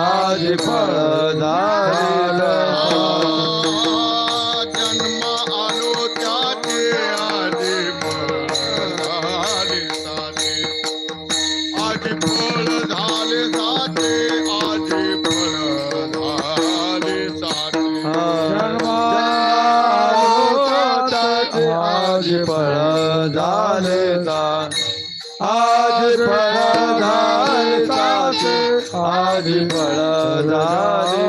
आज पधारिला आज फळ झाले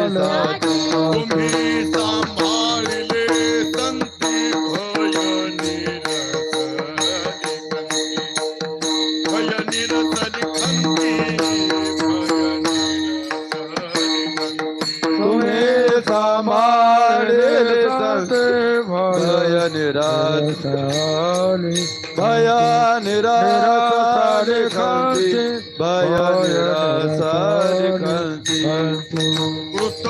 तुम्ही सांभाळले संती भय निरसली खंती भय निरसली खंती तुम्ही सांभाळले संते भय निराश निराश खंती भय निराश खंती कृत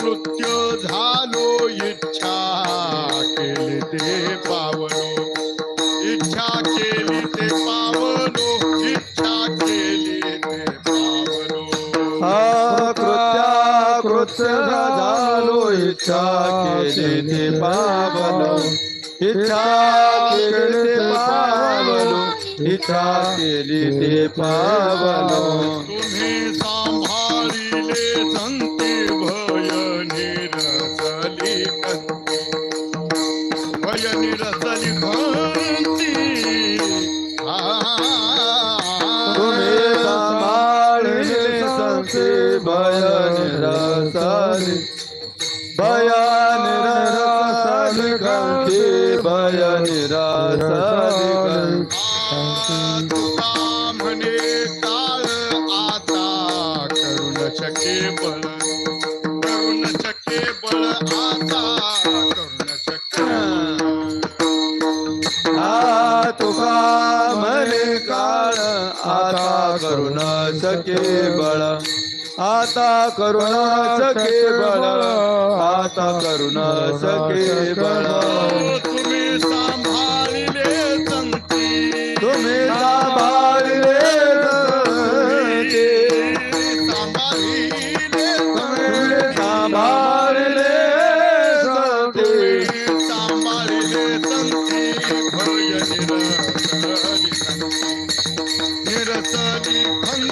कृत्य झालो इच्छा केली ते पावलो इच्छा केली ते पावलो इच्छा केली ते पावलो हा कृत्या कृत्य झालो इच्छा केली ते पावलो इच्छा केली ते पावलो इच्छा केली ते पावलो। तुम्ही सांभाळिले संती भय निरसली भय निरसली कंती तुम्ही सांभाळले संते भय निरासाली भय निरासाली कंठी भय निरासाली कंठी तुका म्हणे काळ आता करून शके बळ करुण शके बळ. आता करुण शके आ तुका म्हणे काळ आता करुण सके बळ. आता करुण सके बळ. आता करुण सके बळ. निरसली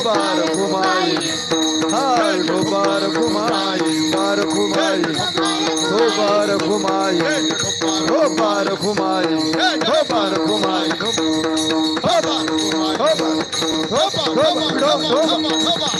विठोबा रखुमाई हा विठोबा रखुमाई बार रखुमाई विठोबा रखुमाई विठोबा रखुमाई विठोबा रखुमाई विठोबा विठोबा विठोबा विठोबा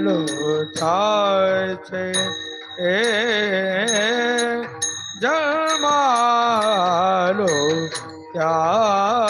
ઝઘડો થાય છે. એ જમાલો ક્યાં